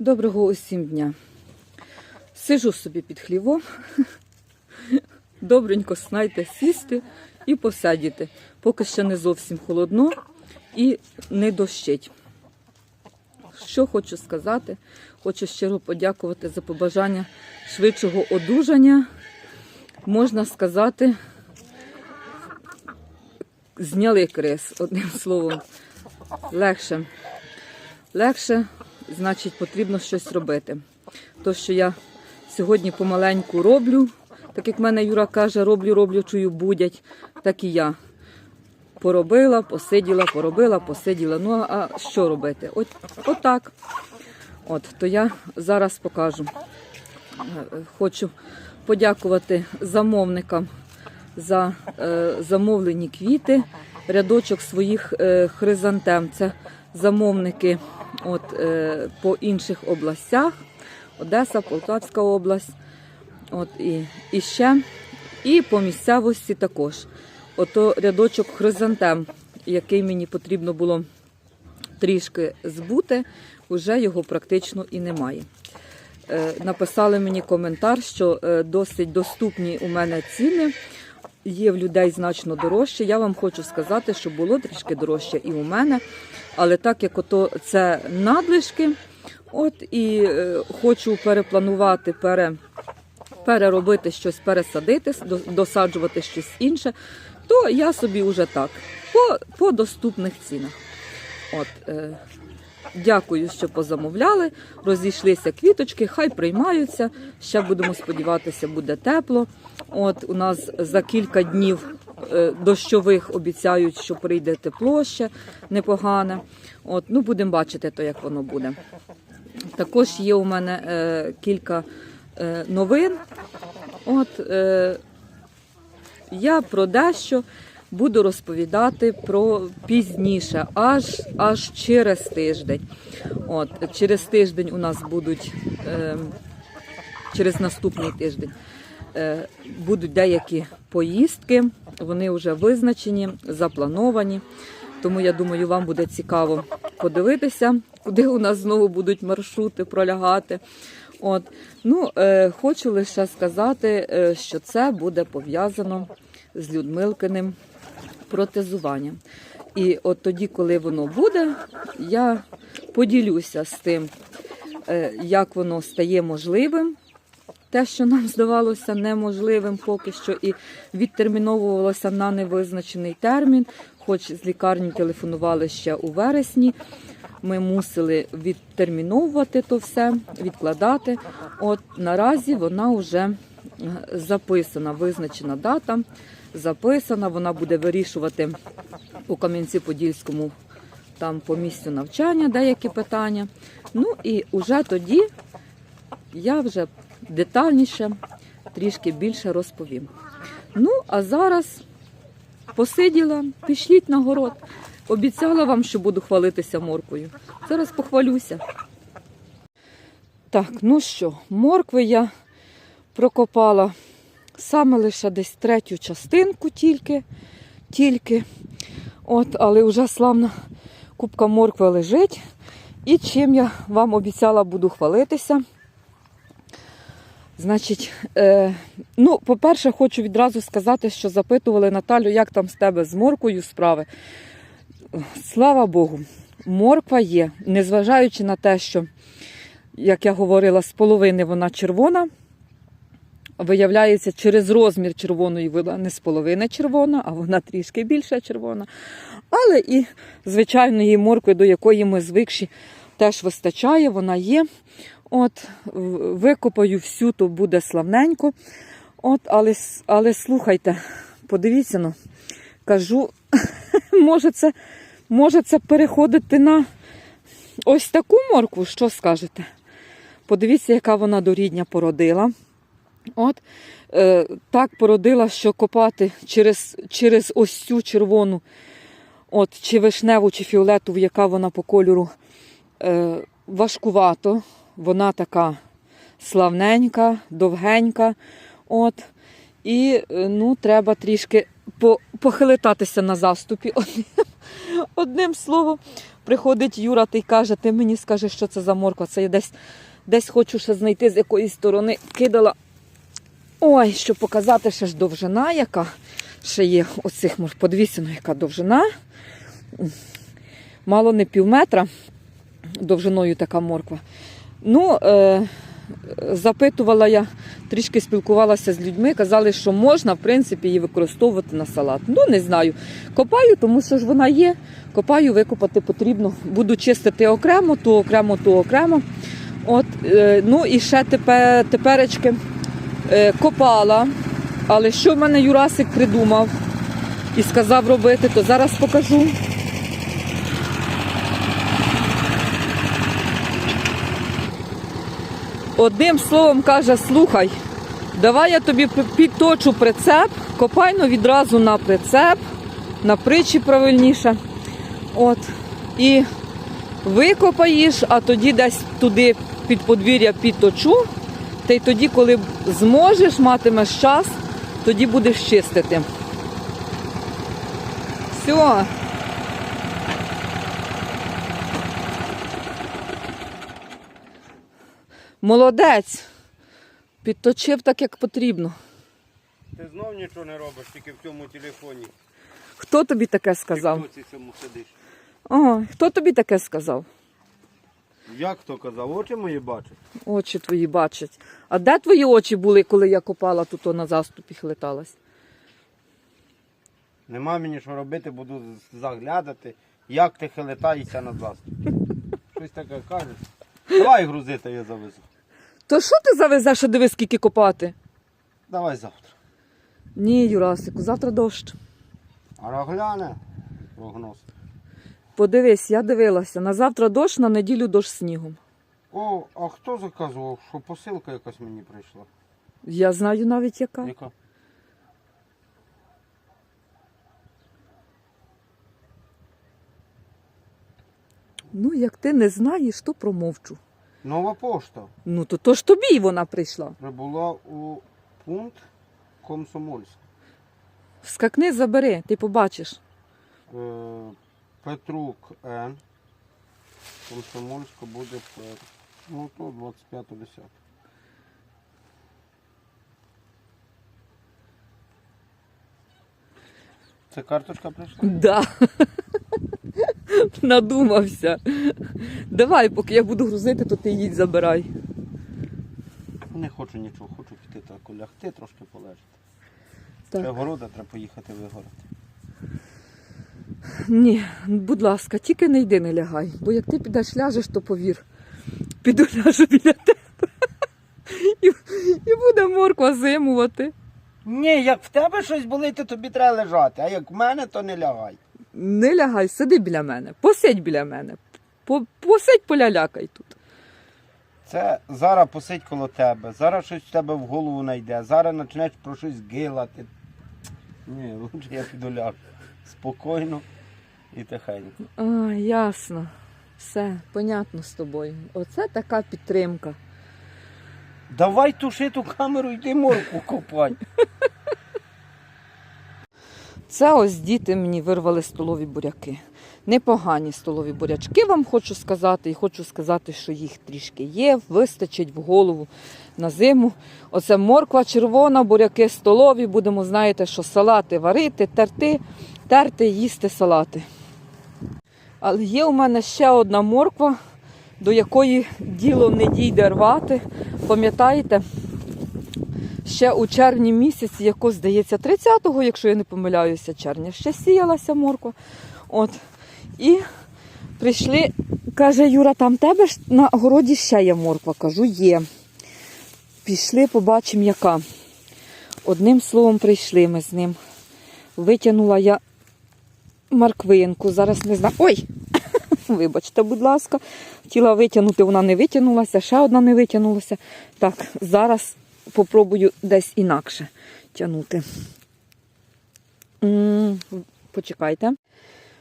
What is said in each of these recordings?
Доброго усім дня. Сижу собі під хлівом. Добренько знайте сісти і посидіти, поки ще не зовсім холодно і не дощить. Що хочу сказати? Хочу щиро подякувати за побажання швидшого одужання. Можна сказати, зняли крес, одним словом. Легше. Легше, значить, потрібно щось робити. То, що я сьогодні помаленьку роблю, так як мене Юра каже, роблю, роблю, чую, будять, так і я. Поробила, посиділа, поробила, посиділа. Ну, а що робити? От, отак. От, то я зараз покажу. Хочу подякувати замовникам за е, замовлені квіти, рядочок своїх е, хризантем. Це замовники от, е, по інших областях. Одеса, Полтавська область. От, і, і ще. І по місцевості також. Ото рядочок хризантем, який мені потрібно було трішки збути, вже його практично і немає. Е, Написали мені коментар, що е, досить доступні у мене ціни. Є в людей значно дорожче. Я вам хочу сказати, що було трішки дорожче і у мене. Але так як ото це надлишки, от і е, хочу перепланувати, пере, переробити щось, пересадити, досаджувати щось інше, то я собі вже так, по, по доступних цінах. От, е, Дякую, що позамовляли. Розійшлися квіточки, хай приймаються. Ще будемо сподіватися, буде тепло. От у нас за кілька днів е, дощових обіцяють, що прийде тепло ще непогане. От, ну будемо бачити, то як воно буде. Також є у мене е, кілька е, новин. От е, я про дещо буду розповідати про пізніше, аж аж через тиждень. От, через тиждень у нас будуть, е, через наступний тиждень е, будуть деякі поїздки, вони вже визначені, заплановані. Тому я думаю, вам буде цікаво подивитися, куди у нас знову будуть маршрути пролягати. От. Ну, е, хочу лише сказати, е, що це буде пов'язано з Людмилкиним протезуванням. І от тоді, коли воно буде, я поділюся з тим, е, як воно стає можливим. Те, що нам здавалося неможливим поки що, і відтерміновувалося на невизначений термін, хоч з лікарні телефонували ще у вересні. Ми мусили відтерміновувати то все, відкладати. От наразі вона вже е, записана, визначена дата, записана. Вона буде вирішувати у Кам'янці-Подільському там по місцю навчання деякі питання. Ну і вже тоді я вже детальніше, трішки більше розповім. Ну, а зараз посиділа, пішліть на город. Обіцяла вам, що буду хвалитися морквою. Зараз похвалюся. Так, ну що, моркви я прокопала саме лише десь третю частинку тільки. тільки. От, але вже славна кубка моркви лежить. І чим я вам обіцяла буду хвалитися. Значить, е, ну, по-перше, хочу відразу сказати, що запитували Наталю, як там з тебе з морквою справи. Слава Богу, морква є, незважаючи на те, що, як я говорила, з половини вона червона. Виявляється, через розмір червоної вона не з половини червона, а вона трішки більша червона. Але і звичайної моркви, до якої ми звикші, теж вистачає, вона є. От, викопаю всю, то буде славненько. От, але, але слухайте, подивіться, ну, кажу, може це, може це переходити на ось таку моркву, що скажете? Подивіться, яка вона дорідня породила. От, е, так породила, що копати через, через ось цю червону, от, чи вишневу, чи фіолетову, яка вона по кольору, е, важкувато. Вона така славненька, довгенька. От. І е, ну, треба трішки по, похилитатися на заступі. От, Одним словом, приходить Юра й каже, ти мені скажи, що це за морква. Це я десь, десь хочу ще знайти, з якої сторони кидала. Ой, щоб показати ще ж довжина, яка ще є оцих ну, яка довжина. Мало не пів метра довжиною така морква. Ну, е, запитувала я, трішки спілкувалася з людьми, казали, що можна, в принципі, її використовувати на салат. Ну, не знаю. Копаю, тому що ж вона є. Копаю, викопати потрібно. Буду чистити окремо, то окремо, то окремо. От, е, ну і ще тепер, теперечки копала. Але що в мене Юрасик придумав і сказав робити, то зараз покажу. Одним словом каже, слухай, давай я тобі підточу прицеп, копайно відразу на прицеп, на притчі правильніше. От. І викопаєш, а тоді десь туди під подвір'я підточу. Та й тоді, коли зможеш, матимеш час, тоді будеш чистити. Все. Молодець. Підточив так, як потрібно. Ти знов нічого не робиш, тільки в цьому телефоні. Хто тобі таке сказав? Ти в цьому сидиш. Ага, хто тобі таке сказав? Як хто казав, очі мої бачать? Очі твої бачать. А де твої очі були, коли я копала тут на заступі хлеталась? Нема мені що робити, буду заглядати, як ти хилитаєшся на заступ. Щось таке кажеш. Давай грузити я завезу. То що ти завезеш, а диви, скільки копати? Давай завтра. Ні, Юрасику, завтра дощ. А гляне прогноз. Подивись, я дивилася. На завтра дощ, на неділю дощ снігом. О, а хто заказував, що посилка якась мені прийшла? Я знаю навіть яка. Яка? Ну, як ти не знаєш, то промовчу. Нова пошта. Ну, то, то ж тобі вона прийшла. Прибула у пункт Комсомольськ. Скакни, забери, ти побачиш. Е, Петрук Н. Комсомольська буде. Ну то 25 10. Це карточка прийшла? Да. Надумався. Давай, поки я буду грузити, то ти їдь забирай. Не хочу нічого, хочу піти так лягти, трошки полежати. Так. Треба города, треба поїхати вигорати. Ні, будь ласка, тільки не йди, не лягай. Бо як ти підеш ляжеш, то повір. Піду ляжу біля тебе. І, і буде морква зимувати. Ні, як в тебе щось болить, то тобі треба лежати, а як в мене, то не лягай. Не лягай, сиди біля мене, посидь біля мене. По- Посидь, полялякай тут. Це зараз посидь коло тебе, зараз щось в тебе в голову найде, зараз почнеш про щось гилати. Ні, лучше я піду ляжу. Спокійно і тихенько. А, ясно. Все, понятно з тобою. Оце така підтримка. Давай туши ту камеру, йди морку копай. Це ось діти мені вирвали столові буряки. Непогані столові бурячки, вам хочу сказати, і хочу сказати, що їх трішки є, вистачить в голову на зиму. Оце морква червона, буряки столові. Будемо, знаєте, що салати варити, терти, терти, їсти салати. Але є у мене ще одна морква, до якої діло не дійде рвати. Пам'ятаєте? Ще у червні місяці, якось здається, 30-го, якщо я не помиляюся, червня, ще сіялася морква. От. І прийшли, каже Юра, там тебе ж на городі ще є морква. Кажу, є. Пішли, побачимо, яка. Одним словом, прийшли ми з ним. Витягнула я морквинку. Зараз не знаю. Ой! Вибачте, будь ласка. Хотіла витягнути, вона не витягнулася, ще одна не витягнулася. Так, зараз попробую десь інакше тягнути. Почекайте.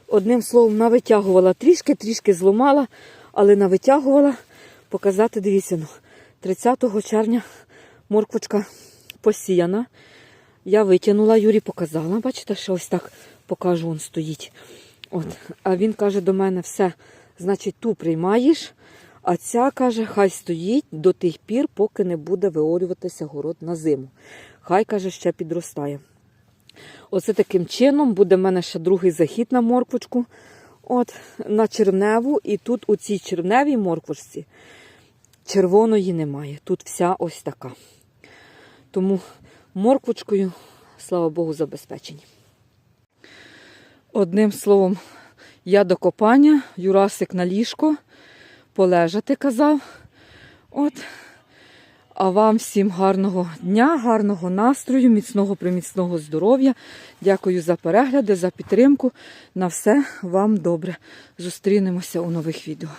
Одним словом, навитягувала трішки, трішки зламала, але навитягувала. Показати, дивіться, ну, 30 червня морквочка посіяна. Я витягнула, Юрі показала. Бачите, що ось так покажу, він стоїть. От. А він каже до мене, все, значить, ту приймаєш, а ця каже, хай стоїть до тих пір, поки не буде виорюватися город на зиму. Хай каже, ще підростає. Оце таким чином буде в мене ще другий захід на морквочку. От, на червневу, і тут у цій червневій морквочці червоної немає. Тут вся ось така. Тому морквочкою, слава Богу, забезпечені. Одним словом, я до копання, Юрасик на ліжко, полежати казав. От. А вам всім гарного дня, гарного настрою, міцного приміцного здоров'я. Дякую за перегляди, за підтримку. На все вам добре. Зустрінемося у нових відео.